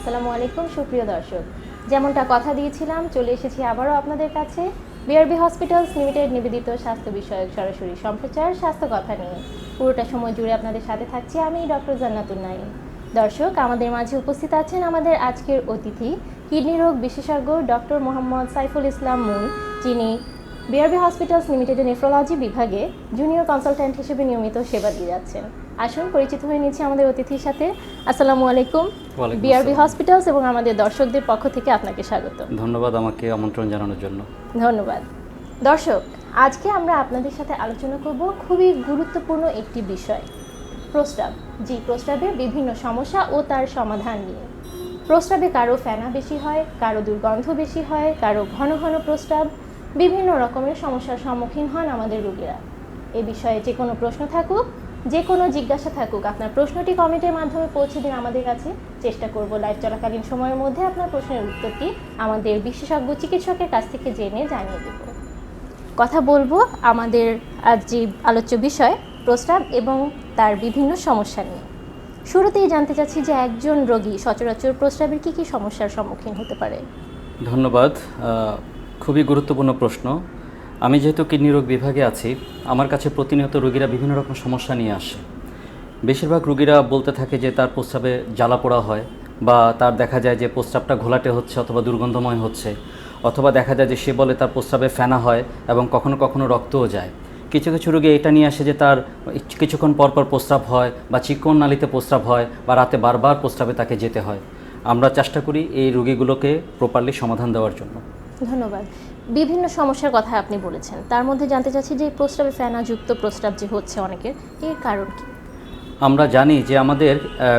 আসসালামু আলাইকুম, সুপ্রিয় দর্শক। যেমনটা কথা দিয়েছিলাম, চলে এসেছি আবারও আপনাদের কাছে। বিআরবি হসপিটালস লিমিটেড নিবেদিত স্বাস্থ্য বিষয়ক সরাসরি সম্প্রচার, স্বাস্থ্য কথা নিয়ে। পুরোটা সময় জুড়ে আপনাদের সাথে থাকছি আমি, ডক্টর জান্নাতুল নাইম দর্শক, আমাদের মাঝে উপস্থিত আছেন আমাদের আজকের অতিথি, কিডনি রোগ বিশেষজ্ঞ ডক্টর মোহাম্মদ সাইফুল ইসলাম মুন, যিনি বিআরবি হসপিটালস লিমিটেডের নেফ্রোলজি বিভাগে জুনিয়র কনসালট্যান্ট হিসেবে নিয়মিত সেবা দিয়ে যাচ্ছেন। আসুন পরিচিত হয়ে নিচ্ছি আমাদের অতিথির সাথে। আসসালামু আলাইকুম। বিআরবি। হসপিটালস এবং আমাদের দর্শকদের পক্ষ থেকে আপনাকে স্বাগত। ধন্যবাদ আমাকে আমন্ত্রণ জানানোর জন্য। ধন্যবাদ। দর্শক আজকে আমরা আপনাদের সাথে আলোচনা করব খুবই গুরুত্বপূর্ণ একটি বিষয় প্রস্রাব। জি প্রস্রাবের বিভিন্ন সমস্যা ও তার সমাধান নিয়ে। প্রস্রাবে কারও ফেনা বেশি হয় কারও দুর্গন্ধ বেশি হয় কারও ঘন ঘন প্রস্রাব বিভিন্ন রকমের সমস্যার সম্মুখীন হন আমাদের রুগীরা। এ বিষয়ে যে কোনো প্রশ্ন থাকুক, যে কোনো জিজ্ঞাসা থাকুক, আপনার প্রশ্নটি কমেন্টের মাধ্যমে পৌঁছে দিন আমাদের কাছে। চেষ্টা করব লাইভ চলাকালীন সময়ের মধ্যে আপনার প্রশ্নের উত্তরটি আমাদের বিশেষজ্ঞ চিকিৎসকের কাছ থেকে জেনে জানিয়ে দেব। কথা বলব আমাদের আজ যে আলোচ্য বিষয়, প্রস্রাব এবং তার বিভিন্ন সমস্যা নিয়ে। শুরুতেই জানতে চাচ্ছি যে একজন রোগী সচরাচর প্রস্রাবের কী কী সমস্যার সম্মুখীন হতে পারে। ধন্যবাদ। খুবই গুরুত্বপূর্ণ প্রশ্ন। আমি যেহেতু কিডনি রোগ বিভাগে আছি, আমার কাছে প্রতিনিয়ত রোগীরা বিভিন্ন রকম সমস্যা নিয়ে আসে। বেশিরভাগ রোগীরা বলতে থাকে যে তার প্রস্রাবে জ্বালা পোড়া হয় বা তার দেখা যায় যে প্রস্রাবটা ঘোলাটে হচ্ছে অথবা দুর্গন্ধময় হচ্ছে, অথবা দেখা যায় যে সে বলে তার প্রস্রাবে ফেনা হয় এবং কখনো কখনো রক্তও যায়। কিছু কিছু রোগী এটা নিয়ে আসে যে তার কিছুক্ষণ পর পর প্রস্রাব হয় বা চিকন নালিতে প্রস্রাব হয় বা রাতে বারবার প্রস্রাবে তাকে যেতে হয়। আমরা চেষ্টা করি এই রোগীগুলোকে প্রপারলি সমাধান দেওয়ার জন্য। ধন্যবাদ। বিভিন্ন সমস্যার কথা আপনি বলেছেন। তার মধ্যে জানতে চাচ্ছি যে প্রস্রাবে ফেনাযুক্ত প্রস্রাব যে হচ্ছে অনেকের, এর কারণ কি? আমরা জানি যে আমাদের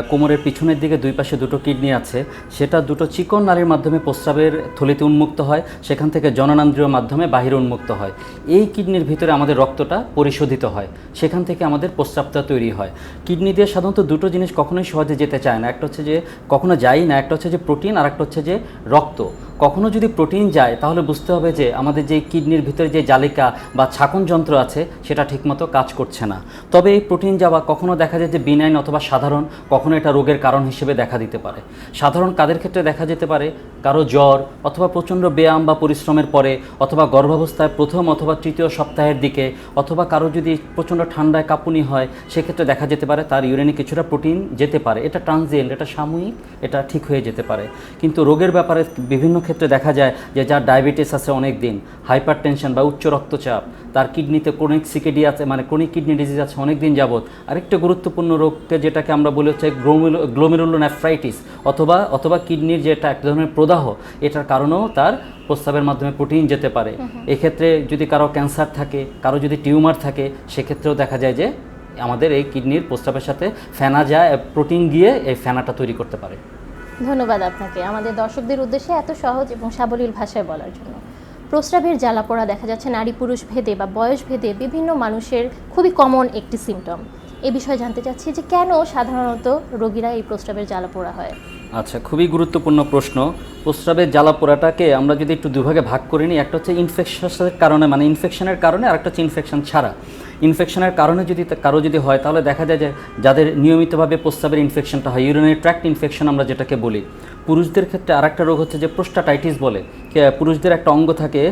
কোমরের পিছনের দিকে দুই পাশে দুটো কিডনি আছে। সেটা দুটো চিকন নালীর মাধ্যমে প্রস্রাবের থলিতে উন্মুক্ত হয়। সেখান থেকে জননান্দ্রীয় মাধ্যমে বাহিরে উন্মুক্ত হয়। এই কিডনির ভিতরে আমাদের রক্তটা পরিশোধিত হয়। সেখান থেকে আমাদের প্রস্রাবটা তৈরি হয়। কিডনি দিয়ে সাধারণত দুটো জিনিস কখনোই সহজে যেতে চায় না। একটা হচ্ছে যে কখনো যাই না, একটা হচ্ছে যে প্রোটিন, আর একটা হচ্ছে যে রক্ত। কখনো যদি প্রোটিন যায়, তাহলে বুঝতে হবে যে আমাদের যে কিডনির ভিতরে যে জালিকা বা ছাকন যন্ত্র আছে, সেটা ঠিকমতো কাজ করছে না। তবে এই প্রোটিন যাওয়া কখনো দেখা যায় যে বিনাইন অথবা সাধারণ, কখনো এটা রোগের কারণ হিসেবে দেখা দিতে পারে। সাধারণ কাদের ক্ষেত্রে দেখা যেতে পারে? কারও জ্বর অথবা প্রচণ্ড ব্যায়াম বা পরিশ্রমের পরে, অথবা গর্ভাবস্থায় প্রথম অথবা তৃতীয় সপ্তাহের দিকে, অথবা কারও যদি প্রচণ্ড ঠান্ডায় কাঁপুনি হয়, সেক্ষেত্রে দেখা যেতে পারে তার ইউরিনে কিছুটা প্রোটিন যেতে পারে। এটা ট্রানজিয়েন্ট, এটা সাময়িক, এটা ঠিক হয়ে যেতে পারে। কিন্তু রোগের ব্যাপারে বিভিন্ন ক্ষেত্রে দেখা যায় যে যার ডায়াবেটিস আছে অনেক দিন হাইপার টেনশন বা উচ্চ রক্তচাপ তার কিডনিতে ক্রনিক সিকেডি আছে মানে ক্রনিক কিডনি ডিজিজ আছে অনেক দিন যাবৎ। আরেকটা গুরুত্বপূর্ণ রোগকে যেটাকে আমরা বলে হচ্ছে গ্লোমেরুলোনেফ্রাইটিস অথবা অথবা কিডনির যেটা এক ধরনের প্রদাহ এটার কারণেও তার প্রস্রাবের মাধ্যমে প্রোটিন যেতে পারে। এক্ষেত্রে যদি কারও ক্যান্সার থাকে কারও যদি টিউমার থাকে সেক্ষেত্রেও দেখা যায় যে আমাদের এই কিডনির প্রস্রাবের সাথে ফেনা যায় প্রোটিন গিয়ে এই ফেনাটা তৈরি করতে পারে। ধন্যবাদ আপনাকে। আমাদের দর্শকদের উদ্দেশ্যে এত সহজ এবং সাবলীল ভাষায় বলার জন্য। প্রস্রাবের জ্বালা পোড়া দেখা যাচ্ছে নারী পুরুষ ভেদে বা বয়স ভেদে বিভিন্ন মানুষের খুবই কমন একটি সিমটম এ বিষয়ে জানতে চাচ্ছি যে কেন সাধারণত রোগীরা এই প্রস্রাবের জ্বালা পোড়া হয়? আচ্ছা খুবই গুরুত্বপূর্ণ প্রশ্ন। প্রস্রাবের জ্বালা পোড়াটাকে আমরা যদি একটু দুভাগে ভাগ করে নিই, একটা হচ্ছে ইনফেকশনের কারণে মানে ইনফেকশনের কারণে আর একটা হচ্ছে ইনফেকশন ছাড়া। ইনফেকশনের কারণে যদি কারও যদি হয়, তাহলে দেখা যায় যে যাদের নিয়মিতভাবে প্রস্রাবের ইনফেকশনটা হয় ইউরিনারি ট্র্যাক্ট ইনফেকশন আমরা যেটাকে বলি পুরুষদের ক্ষেত্রে আরেকটা রোগ হচ্ছে যে প্রোস্টাটাইটিস বলে। পুরুষদের একটা অঙ্গ থাকে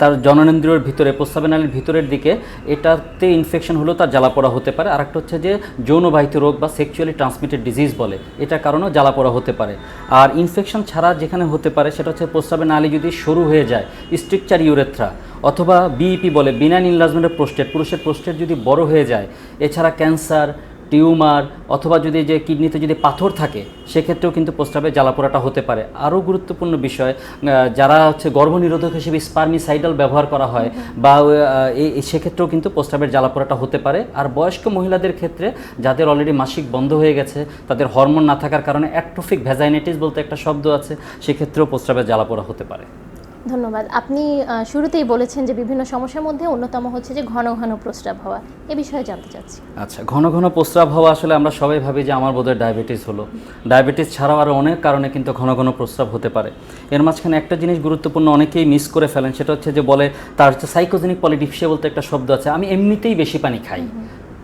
তার জননেন্দ্রিয়র ভিতরে, প্রস্রাবেনালীর ভিতরের দিকে, এটাতে ইনফেকশন হলেও তার জ্বালাপোড়া হতে পারে। আরেকটা হচ্ছে যে যৌনবাহিত রোগ বা সেক্সুয়ালি ট্রান্সমিটেড ডিজিজ বলে, এটার কারণেও জ্বালাপোড়া হতে পারে। আর ইনফেকশন ছাড়া যেখানে হতে পারে, সেটা হচ্ছে প্রস্রাবের নালী যদি সরু হয়ে যায় স্ট্রিকচার ইউরেথ্রা অথবা বিইপি বলে বিনাইন ইনলাজমেন্টের প্রোস্টেট পুরুষের প্রোস্টেট যদি বড় হয়ে যায়, এছাড়া ক্যান্সার টিউমার অথবা যদি যে কিডনিতে যদি পাথর থাকে, সেক্ষেত্রেও কিন্তু প্রস্রাবে জ্বালাপোড়াটা হতে পারে। আরও গুরুত্বপূর্ণ বিষয় যারা হচ্ছে গর্ভনিরোধক হিসেবে স্পার্মিসাইডাল ব্যবহার করা হয় বা এই সেক্ষেত্রেও কিন্তু প্রস্রাবের জ্বালাপোড়াটা হতে পারে। আর বয়স্ক মহিলাদের ক্ষেত্রে, যাদের অলরেডি মাসিক বন্ধ হয়ে গেছে, তাদের হরমোন না থাকার কারণে অ্যাট্রোফিক ভ্যাজাইনাইটিস বলতে একটা শব্দ আছে, সেক্ষেত্রেও প্রস্রাবের জ্বালাপোড়া হতে পারে। ধন্যবাদ। আপনি শুরুতেই বলেছেন যে বিভিন্ন সমস্যার মধ্যে অন্যতম হচ্ছে যে ঘন ঘন প্রস্রাব হওয়া। এ বিষয়ে জানতে চাচ্ছি। আচ্ছা ঘন ঘন প্রস্রাব হওয়া আসলে আমরা সবাই ভাবি যে আমার বোধহয় ডায়াবেটিস হলো। ডায়াবেটিস ছাড়াও আরও অনেক কারণে কিন্তু ঘন ঘন প্রস্রাব হতে পারে। এর মাঝখানে একটা জিনিস গুরুত্বপূর্ণ অনেকেই মিস করে ফেলেন সেটা হচ্ছে যে বলে তার হচ্ছে সাইকোজেনিক পলিডিপসিয়া বলতে একটা শব্দ আছে আমি এমনিতেই বেশি পানি খাই।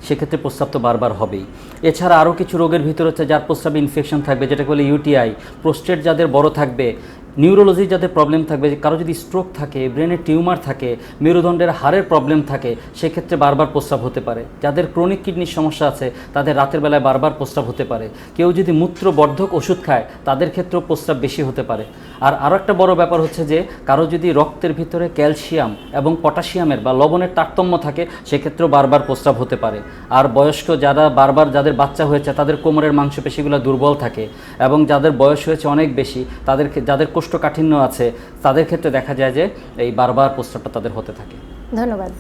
সেক্ষেত্রে প্রস্রাব তো বারবার হবেই। এছাড়া আরও কিছু রোগের ভিতর হচ্ছে যার প্রস্রাবে ইনফেকশন থাকবে যেটাকে বলে ইউটিআই প্রোস্টেট যাদের বড় থাকবে নিউরোলজি যাতে প্রবলেম থাকবে কারও যদি স্ট্রোক থাকে ব্রেনের টিউমার থাকে, মেরুদণ্ডের হাড়ের প্রবলেম থাকে, সেক্ষেত্রে বারবার প্রস্রাব হতে পারে। যাদের ক্রনিক কিডনির সমস্যা আছে, তাদের রাতের বেলায় বারবার প্রস্রাব হতে পারে। কেউ যদি মূত্রবর্ধক ওষুধ খায়, তাদের ক্ষেত্রেও প্রস্রাব বেশি হতে পারে। আর আরও একটা বড় ব্যাপার হচ্ছে যে, কারও যদি রক্তের ভিতরে ক্যালসিয়াম এবং পটাশিয়ামের বা লবণের তারতম্য থাকে, সেক্ষেত্রেও বারবার প্রস্রাব হতে পারে। আর বয়স্ক যারা বারবার যাদের বাচ্চা হয়েছে, তাদের কোমরের মাংসপেশিগুলো দুর্বল থাকে এবং যাদের বয়স হয়েছে অনেক বেশি তাদের যাদের কোষ্ঠকাঠিন্য আছে তাদের ক্ষেত্রে দেখা যায় যে এই বারবার প্রস্রাবটা তাদের হতে থাকে। ধন্যবাদ।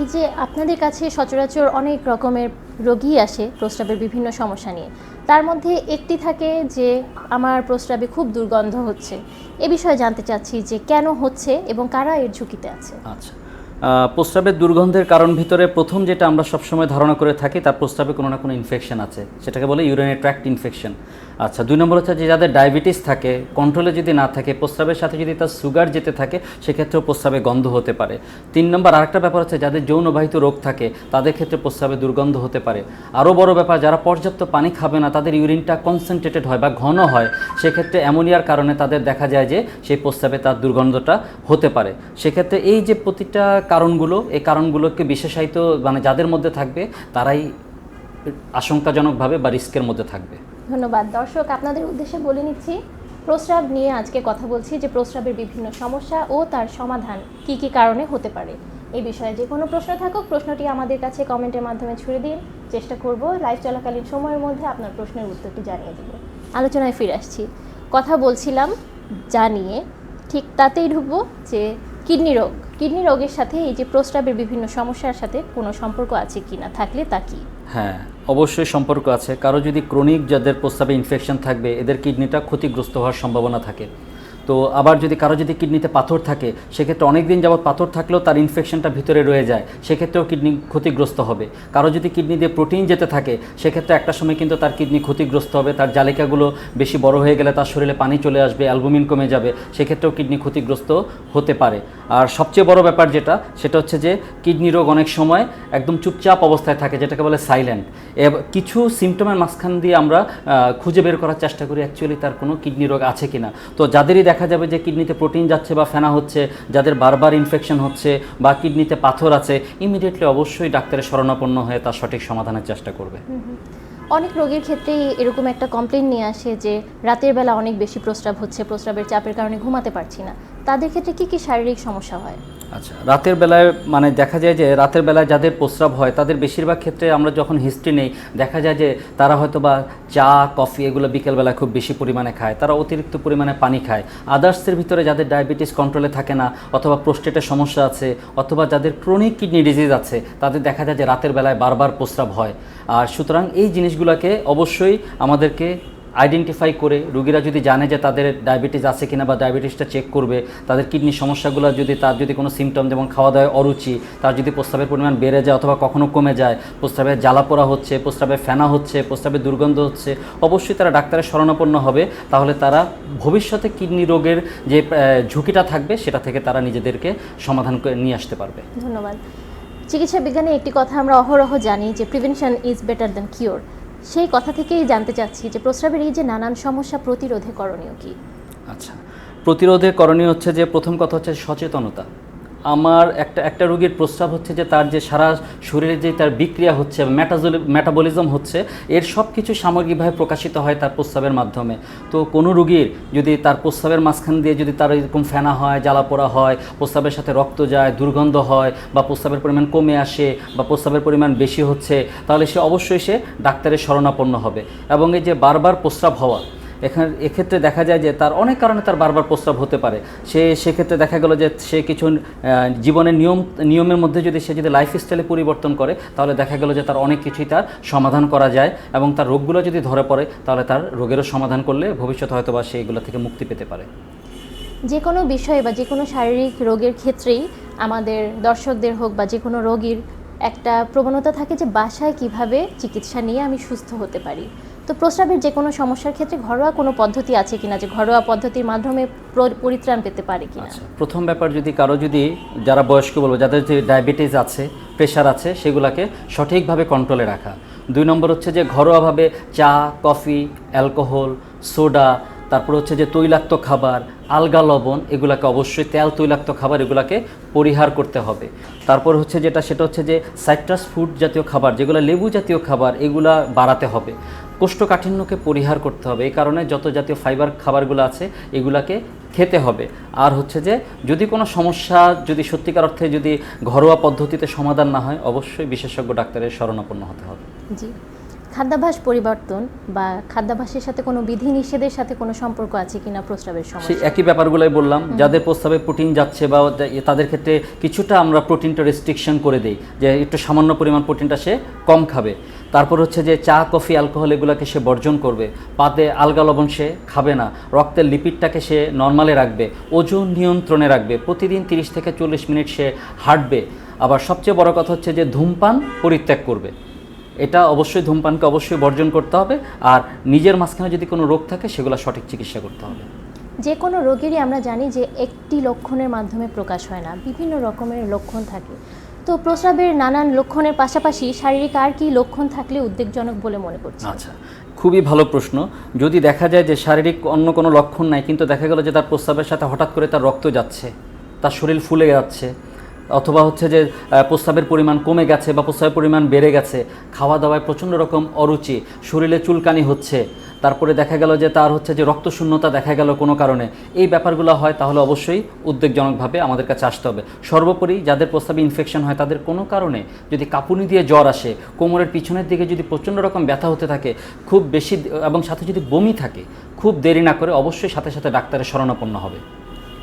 এই যে আপনাদের কাছে সচরাচর অনেক রকমের রোগী আসে প্রস্রাবের বিভিন্ন সমস্যা নিয়ে তার মধ্যে একটি থাকে যে আমার প্রস্রাবে খুব দুর্গন্ধ হচ্ছে। এ বিষয়ে জানতে চাচ্ছি যে কেন হচ্ছে এবং কারা এর ঝুঁকিতে আছে? আচ্ছা। প্রস্রাবের দুর্গন্ধের কারণ ভিতরে প্রথম যেটা আমরা সবসময় ধারণা করে থাকি, তার প্রস্রাবে কোনো না কোনো ইনফেকশন আছে। সেটাকে বলে ইউরিনারি ট্র্যাক্ট ইনফেকশন আচ্ছা দুই নম্বর হচ্ছে যে যাদের ডায়াবেটিস থাকে কন্ট্রোলে যদি না থাকে, প্রস্রাবের সাথে যদি তার সুগার যেতে থাকে, সেক্ষেত্রেও প্রস্রাবে গন্ধ হতে পারে। তিন নম্বর, আরেকটা ব্যাপার হচ্ছে যাদের যৌনবাহিত রোগ থাকে, তাদের ক্ষেত্রে প্রস্রাবে দুর্গন্ধ হতে পারে। আরও বড় ব্যাপার, যারা পর্যাপ্ত পানি খাবে না, তাদের ইউরিনটা কনসেন্ট্রেটেড হয় বা ঘন হয়, সেক্ষেত্রে অ্যামোনিয়ার কারণে তাদের দেখা যায় যে সেই প্রস্রাবে তার দুর্গন্ধটা হতে পারে। সেক্ষেত্রে এই যে প্রতিটা কারণগুলো, এই কারণগুলোকে বিশেষায়িত মানে যাদের মধ্যে থাকবে, তারাই আশঙ্কাজনকভাবে বা রিস্কের মধ্যে থাকবে। ধন্যবাদ। দর্শক, আপনাদের উদ্দেশ্যে বলে নিচ্ছি, প্রস্রাব নিয়ে আজকে কথা বলছি যে প্রস্রাবের বিভিন্ন সমস্যা ও তার সমাধান কি কি কারণে হতে পারে। এই বিষয়ে যে কোনো প্রশ্ন থাকুক, প্রশ্নটি আমাদের কাছে কমেন্টের মাধ্যমে ছুড়ে দিন। চেষ্টা করব লাইভ চলাকালীন সময়ের মধ্যে আপনার প্রশ্নের উত্তরটি জানিয়ে দেব। আলোচনায় ফিরে আসছি। কথা বলছিলাম জানিয়ে, ঠিক তাতেই ঢুকবো যে কিডনি রোগ। কিডনি রোগের সাথে এই যে প্রস্রাবের বিভিন্ন সমস্যার সাথে কোনো সম্পর্ক আছে কি না থাকলে তা কি? হ্যাঁ অবশ্যই সম্পর্ক আছে। কারও যদি ক্রনিক যাদের প্রস্রাবে ইনফেকশন থাকবে, এদের কিডনিটা ক্ষতিগ্রস্ত হওয়ার সম্ভাবনা থাকে। তো আবার যদি কারও যদি কিডনিতে পাথর থাকে, সেক্ষেত্রে অনেক দিন যাবত পাথর থাকলেও তার ইনফেকশনটা ভিতরে রয়ে যায়। সেক্ষেত্রেও কিডনি ক্ষতিগ্রস্ত হবে। কারও যদি কিডনি দিয়ে প্রোটিন যেতে থাকে, সেক্ষেত্রে একটা সময় কিন্তু তার কিডনি ক্ষতিগ্রস্ত হবে। তার জালিকাগুলো বেশি বড় হয়ে গেলে তার শরীরে পানি চলে আসবে অ্যালবুমিন কমে যাবে, সেক্ষেত্রেও কিডনি ক্ষতিগ্রস্ত হতে পারে। আর সবচেয়ে বড় ব্যাপার যেটা, সেটা হচ্ছে যে কিডনি রোগ অনেক সময় একদম চুপচাপ অবস্থায় থাকে, যেটাকে বলে সাইলেন্ট কিছু সিমটমের মাঝখান দিয়ে আমরা খুঁজে বের করার চেষ্টা করি অ্যাকচুয়ালি তার কোনো কিডনি রোগ আছে কিনা। তো যাদেরই দেখা যাবে যে কিডনিতে প্রোটিন যাচ্ছে বা ফেনা হচ্ছে, যাদের বারবার ইনফেকশন হচ্ছে বা কিডনিতে পাথর আছে ইমিডিয়েটলি অবশ্যই ডাক্তারের শরণাপন্ন হয়ে তার সঠিক সমাধানের চেষ্টা করবে। অনেক রোগীর ক্ষেত্রেই এরকম একটা কমপ্লেন নিয়ে আসে যে, রাতের বেলা অনেক বেশি প্রস্রাব হচ্ছে, প্রস্রাবের চাপের কারণে ঘুমাতে পারছি না। তাদের ক্ষেত্রে কি কি শারীরিক সমস্যা হয়? আচ্ছা রাতের বেলায় মানে দেখা যায় যে রাতের বেলায় যাদের প্রস্রাব হয়, তাদের বেশিরভাগ ক্ষেত্রে আমরা যখন হিস্ট্রি নেই, দেখা যায় যে তারা হয়তো বা চা, কফি এগুলো বিকেলবেলায় খুব বেশি পরিমাণে খায়। তারা অতিরিক্ত পরিমাণে পানি খায়। আদার্সের ভিতরে যাদের ডায়াবেটিস কন্ট্রোলে থাকে না, অথবা প্রোস্টেটের সমস্যা আছে, অথবা যাদের ক্রনিক কিডনি ডিজিজ আছে, তাদের দেখা যায় যে রাতের বেলায় বারবার প্রস্রাব হয়। আর সুতরাং এই জিনিসগুলোকে অবশ্যই আমাদেরকে আইডেন্টিফাই করে রুগীরা যদি জানে যে তাদের ডায়াবেটিস আছে কিনা বা ডায়াবেটিসটা চেক করবে, তাদের কিডনির সমস্যাগুলো যদি তার যদি কোনো সিমটম যেমন খাওয়া দাওয়ায় অরুচি, তার যদি প্রস্রাবের পরিমাণ বেড়ে যায় অথবা কখনো কমে যায়, প্রস্রাবে জ্বালা পোড়া হচ্ছে, প্রস্রাবে ফেনা হচ্ছে, প্রস্রাবে দুর্গন্ধ হচ্ছে, অবশ্যই তারা ডাক্তারের শরণাপন্ন হবে। তাহলে তারা ভবিষ্যতে কিডনি রোগের যে ঝুঁকিটা থাকবে সেটা থেকে তারা নিজেদেরকে সমাধান করে নিয়ে আসতে পারবে। ধন্যবাদ। চিকিৎসা বিজ্ঞানে একটি কথা আমরা অহরহ জানি যে prevention is better than cure সেই কথা থেকেই জানতে চাচ্ছি যে প্রস্রাবের এই যে নানান সমস্যা প্রতিরোধে করণীয় কি? আচ্ছা। প্রতিরোধে করণীয় হচ্ছে যে প্রথম কথা হচ্ছে সচেতনতা। আমার একটা একটা রোগীর প্রস্রাব হচ্ছে যে তার যে সারা শরীরে যে তার বিক্রিয়া হচ্ছে ম্যাটাজল মেটাবলিজম হচ্ছে, এর সব কিছু সামগ্রিকভাবে প্রকাশিত হয় তার প্রস্রাবের মাধ্যমে। তো কোনো রোগীর যদি তার প্রস্রাবের মাঝখান দিয়ে যদি তার এরকম ফেনা হয় জ্বালা পোড়া হয়, প্রস্রাবের সাথে রক্ত যায়, দুর্গন্ধ হয়, বা প্রস্রাবের পরিমাণ কমে আসে, বা প্রস্রাবের পরিমাণ বেশি হচ্ছে, তাহলে সে অবশ্যই সে ডাক্তারের শরণাপন্ন হবে। এবং এই যে বারবার প্রস্রাব হওয়া এখানে এক্ষেত্রে দেখা যায় যে তার অনেক কারণে তার বারবার প্রস্রাব হতে পারে। সে সেক্ষেত্রে দেখা গেল যে সে কিছু জীবনের নিয়ম, নিয়মের মধ্যে যদি সে যদি লাইফস্টাইলে পরিবর্তন করে, তাহলে দেখা গেল যে তার অনেক কিছুই তার সমাধান করা যায় এবং তার রোগগুলো যদি ধরে পড়ে, তাহলে তার রোগেরও সমাধান করলে ভবিষ্যতে হয়তো বা সে এগুলো থেকে মুক্তি পেতে পারে। যে কোনো বিষয়ে বা যে কোনো শারীরিক রোগের ক্ষেত্রেই আমাদের দর্শকদের হোক বা যে কোনো রোগীর একটা প্রবণতা থাকে যে বাসায় কীভাবে চিকিৎসা নিয়ে আমি সুস্থ হতে পারি। তো প্রস্রাবের যে কোনো সমস্যার ক্ষেত্রে ঘরোয়া কোনো পদ্ধতি আছে কিনা, যে ঘরোয়া পদ্ধতির মাধ্যমে পরিত্রাণ পেতে পারে কিনা? আচ্ছা প্রথম ব্যাপার যদি কারও যদি, যারা বয়স্ক বলব, যাদের যে ডায়াবেটিস আছে, প্রেশার আছে, সেগুলোকে সঠিকভাবে কন্ট্রোলে রাখা। দুই নম্বর হচ্ছে যে ঘরোয়াভাবে চা, কফি, অ্যালকোহল, সোডা তারপর হচ্ছে যে তৈলাক্ত খাবার, আলগা লবণ, এগুলাকে অবশ্যই তেল তৈলাক্ত খাবার এগুলাকে পরিহার করতে হবে। তারপর হচ্ছে যেটা, সেটা হচ্ছে যে সাইট্রাস ফুড জাতীয় খাবার, যেগুলো লেবু জাতীয় খাবার, এগুলা বাড়াতে হবে। কোষ্ঠকাঠিন্যকে পরিহার করতে হবে। এই কারণে যত জাতীয় ফাইবার খাবারগুলো আছে, এগুলাকে খেতে হবে। আর হচ্ছে যে যদি কোনো সমস্যা যদি সত্যিকার অর্থে যদি ঘরোয়া পদ্ধতিতে সমাধান না হয়, অবশ্যই বিশেষজ্ঞ ডাক্তারের শরণাপন্ন হতে হবে। জি। খাদ্যাভ্যাস পরিবর্তন বা খাদ্যাভ্যাসের সাথে কোনো বিধি নিষেধের সাথে কোনো সম্পর্ক আছে কিনা প্রস্রাবের সেই সমস্যা একই ব্যাপারগুলোই বললাম। যাদের প্রস্তাবে প্রোটিন যাচ্ছে বা তাদের ক্ষেত্রে কিছুটা আমরা প্রোটিনটা রেস্ট্রিকশন করে দিই। যে একটু সামান্য পরিমাণ প্রোটিনটা সে কম খাবে। তারপর হচ্ছে যে চা কফি অ্যালকোহল এগুলোকে সে বর্জন করবে। পাতে আলগা লবণ সে খাবে না। রক্তের লিপিডটাকে সে নর্মালে রাখবে। ওজন নিয়ন্ত্রণে রাখবে। প্রতিদিন তিরিশ থেকে চল্লিশ মিনিট সে হাঁটবে। আবার সবচেয়ে বড় কথা হচ্ছে যে ধূমপান পরিত্যাগ করবে। এটা অবশ্যই ধূমপানকে অবশ্যই বর্জন করতে হবে। আর নিজের মাঝখানে যদি কোনো রোগ থাকে সেগুলো সঠিক চিকিৎসা করতে হবে। যে কোনো রোগেরই আমরা জানি যে একটি লক্ষণের মাধ্যমে প্রকাশ হয় না। বিভিন্ন রকমের লক্ষণ থাকে। তো প্রস্রাবের নানান লক্ষণের পাশাপাশি শারীরিক আর কি লক্ষণ থাকলে উদ্বেগজনক বলে মনে করছি? আচ্ছা খুবই ভালো প্রশ্ন। যদি দেখা যায় যে শারীরিক অন্য কোনো লক্ষণ নাই কিন্তু দেখা গেল যে তার প্রস্রাবের সাথে হঠাৎ করে তার রক্ত যাচ্ছে তার শরীর ফুলে যাচ্ছে অথবা হচ্ছে যে প্রস্রাবের পরিমাণ কমে গেছে বা প্রস্রাবের পরিমাণ বেড়ে গেছে খাওয়া দাওয়ায় প্রচণ্ড রকম অরুচি, শরীরে চুলকানি হচ্ছে। তারপরে দেখা গেল যে, তার হচ্ছে যে, রক্তশূন্যতা দেখা গেল কোনো কারণে। এই ব্যাপারগুলো হয় তাহলে অবশ্যই উদ্বেগজনকভাবে আমাদের কাছে আসতে হবে। সর্বোপরি যাদের প্রস্রাবে ইনফেকশন হয় তাদের কোনো কারণে যদি কাঁপুনি দিয়ে জ্বর আসে, কোমরের পিছনের দিকে যদি প্রচণ্ড রকম ব্যথা হতে থাকে, খুব বেশি, এবং সাথে যদি বমি থাকে, খুব দেরি না করে অবশ্যই সাথে সাথে ডাক্তারের শরণাপন্ন হবে।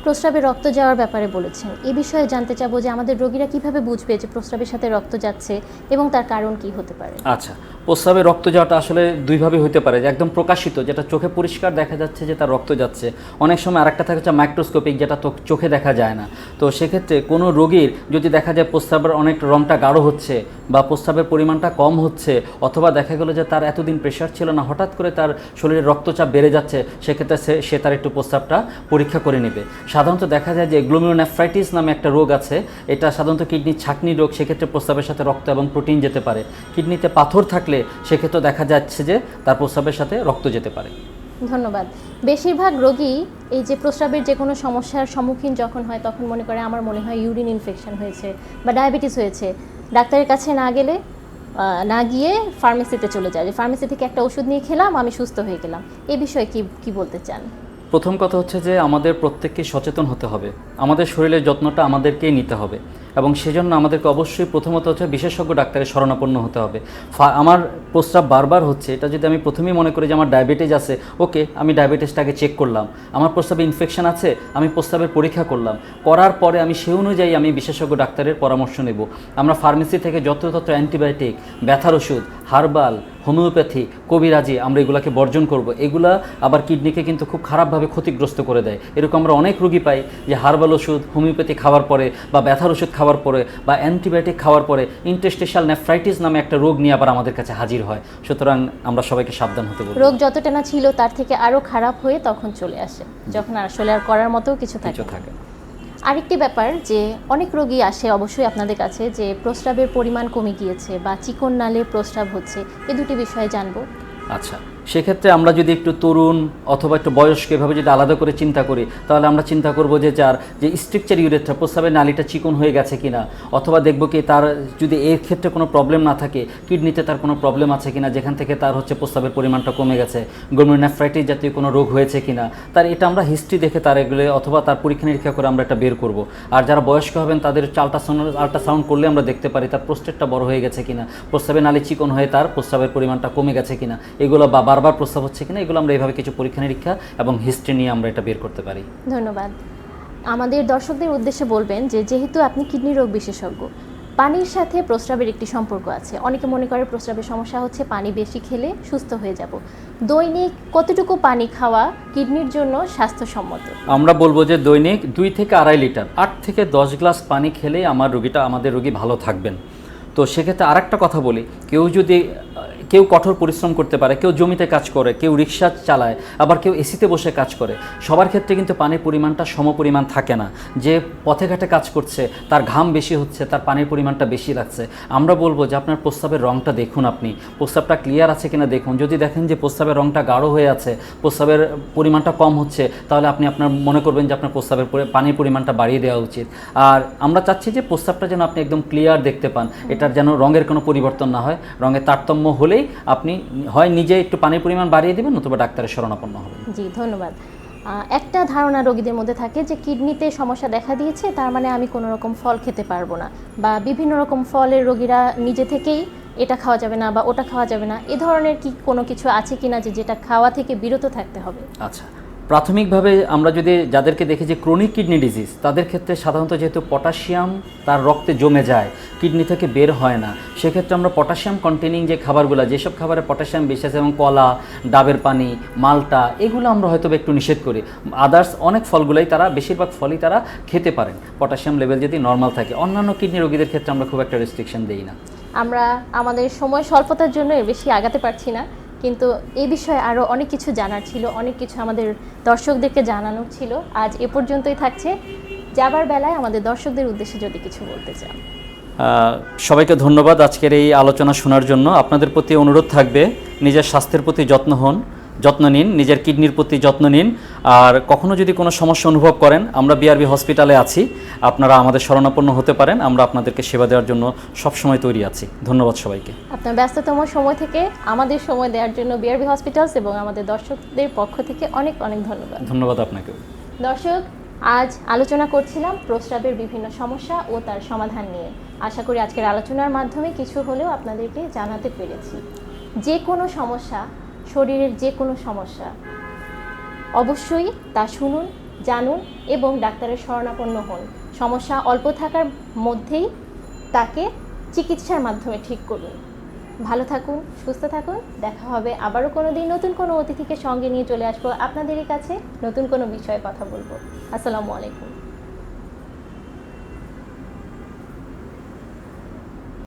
প্রস্রাবে রক্ত যাওয়ার ব্যাপারে বলেছেন। এ বিষয়ে জানতে চাবো যে আমাদের রোগীরা কীভাবে বুঝবে যে প্রস্রাবের সাথে রক্ত যাচ্ছে এবং তার কারণ কি হতে পারে? আচ্ছা প্রস্রাবে রক্ত যাওয়াটা আসলে দুইভাবে হতে পারে, যে একদম প্রকাশিত, যেটা চোখে পরিষ্কার দেখা যাচ্ছে যে তার রক্ত যাচ্ছে। অনেক সময় আরেকটা থাকে হচ্ছে মাইক্রোস্কোপিক যেটা চোখে দেখা যায় না। তো সেক্ষেত্রে কোনো রোগীর যদি দেখা যায় প্রস্রাবের অনেক রংটা গাঢ় হচ্ছে বা প্রস্রাবের পরিমাণটা কম হচ্ছে, অথবা দেখা গেলো যে তার এতদিন প্রেশার ছিল না, হঠাৎ করে তার শরীরে রক্তচাপ বেড়ে যাচ্ছে, সেক্ষেত্রে সে সে তার একটু প্রস্রাবটা পরীক্ষা করে নেবে। সাধারণত দেখা যায় যে গ্লোমিওনেফ্রাইটিস নামে একটা রোগ আছে, এটা সাধারণত কিডনির ছাকনি রোগ, সেক্ষেত্রে প্রস্রাবের সাথে রক্ত এবং প্রোটিন যেতে পারে। কিডনিতে পাথর থাকলে সেক্ষেত্রে দেখা যাচ্ছে যে তার প্রস্রাবের সাথে রক্ত যেতে পারে। ধন্যবাদ। বেশিরভাগ রোগী এই যে প্রস্রাবের যে কোনো সমস্যার সম্মুখীন যখন হয় তখন মনে করে আমার মনে হয় ইউরিন ইনফেকশন হয়েছে বা ডায়াবেটিস হয়েছে। ডাক্তারের কাছে না গেলে না গিয়ে ফার্মেসিতে চলে যায়। যে ফার্মেসি থেকে একটা ওষুধ নিয়ে খেলাম আমি সুস্থ হয়ে গেলাম। এই বিষয়ে কি কি বলতে চান? প্রথম কথা হচ্ছে যে আমাদের প্রত্যেককে সচেতন হতে হবে। আমাদের শরীরের যত্নটা আমাদেরকেই নিতে হবে। এবং সেজন্য আমাদেরকে অবশ্যই প্রথমত হচ্ছে বিশেষজ্ঞ ডাক্তারের শরণাপন্ন হতে হবে। আমার প্রস্রাব বারবার হচ্ছে, এটা যদি আমি প্রথমেই মনে করি যে আমার ডায়াবেটিস আছে, ওকে, আমি ডায়াবেটিসটাকে চেক করলাম। আমার প্রস্রাবে ইনফেকশন আছে, আমি প্রস্রাবের পরীক্ষা করলাম। করার পরে আমি সেই অনুযায়ী আমি বিশেষজ্ঞ ডাক্তারের পরামর্শ নেব। আমরা ফার্মেসি থেকে যত্রতত্র অ্যান্টিবায়োটিক ব্যথার ওষুধ হার্বাল হোমিওপ্যাথি কবিরাজি আমরা এগুলাকে বর্জন করব। এগুলা আবার কিডনিকে কিন্তু খুব খারাপভাবে ক্ষতিগ্রস্ত করে দেয়। এরকম আমরা অনেক রোগী পাই যে হার্বাল ওষুধ হোমিওপ্যাথি খাওয়ার পরে বা ব্যথার ওষুধ খাওয়ার পরে বা অ্যান্টিবায়োটিক খাওয়ার পরে ইন্টেস্টেশাল নেফ্রাইটিস নামে একটা রোগ নিয়ে আবার আমাদের কাছে হাজির হয়। সুতরাং আমরা সবাইকে সাবধান হতে রোগ যতটা না ছিল তার থেকে আরও খারাপ হয়ে তখন চলে আসে। যখন আসলে আর করার মতো কিছু থাকে থাকে আরেকটি ব্যাপার যে অনেক রোগী আসে অবশ্যই আপনাদের কাছে যে প্রস্রাবের পরিমাণ কমে গিয়েছে বা চিকন নালে প্রস্রাব হচ্ছে। এ দুটি বিষয়ে জানব। আচ্ছা। সেক্ষেত্রে আমরা যদি একটু তরুণ অথবা একটু বয়স্ক এভাবে যদি আলাদা করে চিন্তা করি, তাহলে আমরা চিন্তা করব যে যার যে স্ট্রিকচার ইউরেথ্রা প্রস্রাবের নালীটা চিকন হয়ে গেছে কিনা, অথবা দেখব কি তার যদি এর ক্ষেত্রে কোনো প্রবলেম না থাকে কিডনিতে তার কোনো প্রবলেম আছে কিনা, যেখান থেকে তার হচ্ছে প্রস্রাবের পরিমাণটা কমে গেছে গোলমোনেফ্রাইটিস জাতীয় কোনো রোগ হয়েছে কিনা, তার এটা আমরা হিস্ট্রি দেখে তার এগুলো অথবা তার পরীক্ষা নিরীক্ষা করে আমরা এটা বের করব। আর যারা বয়স্ক হবেন, তাদের আল্ট্রাসাউন্ড আল্ট্রাসাউন্ড করলে আমরা দেখতে পারি তার প্রস্টেটটা বড় হয়ে গেছে কিনা, প্রস্রাবের নালী চিকন হয়ে তার প্রস্রাবের পরিমাণটা কমে গেছে কিনা, এগুলো বা বারবার প্রস্রাব হচ্ছে কিনা এগুলো আমরা এইভাবে কিছু পরীক্ষা নিরীক্ষা এবং হিস্ট্রি নিয়ে আমরা এটা বের করতে পারি। ধন্যবাদ। আমাদের দর্শকদের উদ্দেশ্যে বলবেন যে যেহেতু আপনি কিডনি রোগ বিশেষজ্ঞ পানির সাথে প্রস্রাবের একটি সম্পর্ক আছে। অনেকে মনে করে প্রস্রাবের সমস্যা হচ্ছে পানি বেশি খেলে সুস্থ হয়ে যাব। দৈনিক কতটুকু পানি খাওয়া কিডনির জন্য স্বাস্থ্যসম্মত? আমরা বলব যে দৈনিক দুই থেকে আড়াই লিটার আট থেকে দশ গ্লাস পানি খেলেই আমার রোগীটা আমাদের রোগী ভালো থাকবেন। তো সেক্ষেত্রে আরেকটা কথা বলি কেউ যদি কেউ কঠোর পরিশ্রম করতে পারে কেউ জমিতে কাজ করে কেউ রিক্সা চালায় আবার কেউ এসিতে বসে কাজ করে। সবার ক্ষেত্রে কিন্তু পানির পরিমাণটা সমপরিমাণ থাকে না। যে পথে ঘাটে কাজ করছে তার ঘাম বেশি হচ্ছে তার পানির পরিমাণটা বেশি লাগছে। আমরা বলব যে আপনার প্রস্তাবের রঙটা দেখুন আপনি। প্রস্তাবটা ক্লিয়ার আছে কিনা দেখুন। যদি দেখেন যে প্রস্তাবের রঙটা গাঢ় হয়ে আছে প্রস্তাবের পরিমাণটা কম হচ্ছে তাহলে আপনি আপনার মনে করবেন যে আপনার প্রস্তাবের পরি- পানির পরিমাণটা বাড়িয়ে দেওয়া উচিত। আর আমরা চাচ্ছি যে প্রস্তাবটা যেন আপনি একদম ক্লিয়ার দেখতে পান। এটার যেন রঙের কোনো পরিবর্তন না হয়। রঙের তারতম্য হলেই আপনি হয় নিজে একটু পানির পরিমাণ বাড়িয়ে দেবেন নতুবা ডাক্তারের শরণাপন্ন হবেন। জি ধন্যবাদ। একটা ধারণা রোগীদের মধ্যে থাকে যে কিডনিতে সমস্যা দেখা দিয়েছে তার মানে আমি কোনো রকম ফল খেতে পারব না বা বিভিন্ন রকম ফলের রোগীরা নিজে থেকেই এটা খাওয়া যাবে না বা ওটা খাওয়া যাবে না। এ ধরনের কি কোনো কিছু আছে কিনা যে যেটা খাওয়া থেকে বিরত থাকতে হবে? আচ্ছা। প্রাথমিকভাবে আমরা যদি যাদেরকে দেখি যে ক্রনিক কিডনি ডিজিজ তাদের ক্ষেত্রে সাধারণত যেহেতু পটাশিয়াম তার রক্তে জমে যায় কিডনি থেকে বের হয় না, সেক্ষেত্রে আমরা পটাশিয়াম কন্টেনিং যে খাবারগুলো, যেসব খাবারে পটাশিয়াম বেশি আছে এবং কলা, ডাবের পানি, মালটা, এগুলো আমরা হয়তো একটু নিষেধ করি। আদার্স অনেক ফলগুলোই তারা, বেশিরভাগ ফলই তারা খেতে পারেন। পটাশিয়াম লেভেল যদি নর্মাল থাকে, অন্যান্য কিডনি রোগীদের ক্ষেত্রে আমরা খুব একটা রেস্ট্রিকশন দিই না। আমরা আমাদের সময় স্বল্পতার জন্য বেশি আগাতে পারছি না। কিন্তু এই বিষয়ে আরও অনেক কিছু জানার ছিল, অনেক কিছু আমাদের দর্শকদেরকে জানানোর ছিল। আজ এ পর্যন্তই থাকছে। যাবার বেলায় আমাদের দর্শকদের উদ্দেশ্যে যদি কিছু বলতে চান। সবাইকে ধন্যবাদ আজকের এই আলোচনা শোনার জন্য। আপনাদের প্রতি অনুরোধ থাকবে, নিজের স্বাস্থ্যের প্রতি যত্ন হন। যত্ন নিন নিজের কিডনির প্রতি যত্ন নিন। আর কখনো যদি কোনো সমস্যা অনুভব করেন আমরা বিআরবি হসপিটালে আছি। আপনারা আমাদের শরণাপন্ন হতে পারেন আমরা আপনাদেরকে সেবা দেওয়ার জন্য সবসময় তৈরি আছি। ধন্যবাদ সবাইকে। আপনার ব্যস্ততম সময় থেকে আমাদের সময় দেওয়ার জন্য বিআরবি হসপিটালস এবং আমাদের দর্শকদের পক্ষ থেকে অনেক অনেক ধন্যবাদ। ধন্যবাদ আপনাকে দর্শক আজ আলোচনা করছিলাম প্রস্রাবের বিভিন্ন সমস্যা ও তার সমাধান নিয়ে। আশা করি আজকের আলোচনার মাধ্যমে কিছু হলেও আপনাদেরকে জানাতে পেরেছি। যে কোনো সমস্যা শরীরের যে কোনো সমস্যা। অবশ্যই তা শুনুন, জানুন এবং ডাক্তারের শরণাপন্ন হন। সমস্যা অল্প থাকার মধ্যেই তাকে চিকিৎসার মাধ্যমে ঠিক করুন। ভালো থাকুন, সুস্থ থাকুন। দেখা হবে আবারও কোনো দিন নতুন কোনো অতিথিকে সঙ্গে নিয়ে চলে আসব। আপনাদেরই কাছে নতুন কোনো বিষয়ে কথা বলব। আসসালামু আলাইকুম।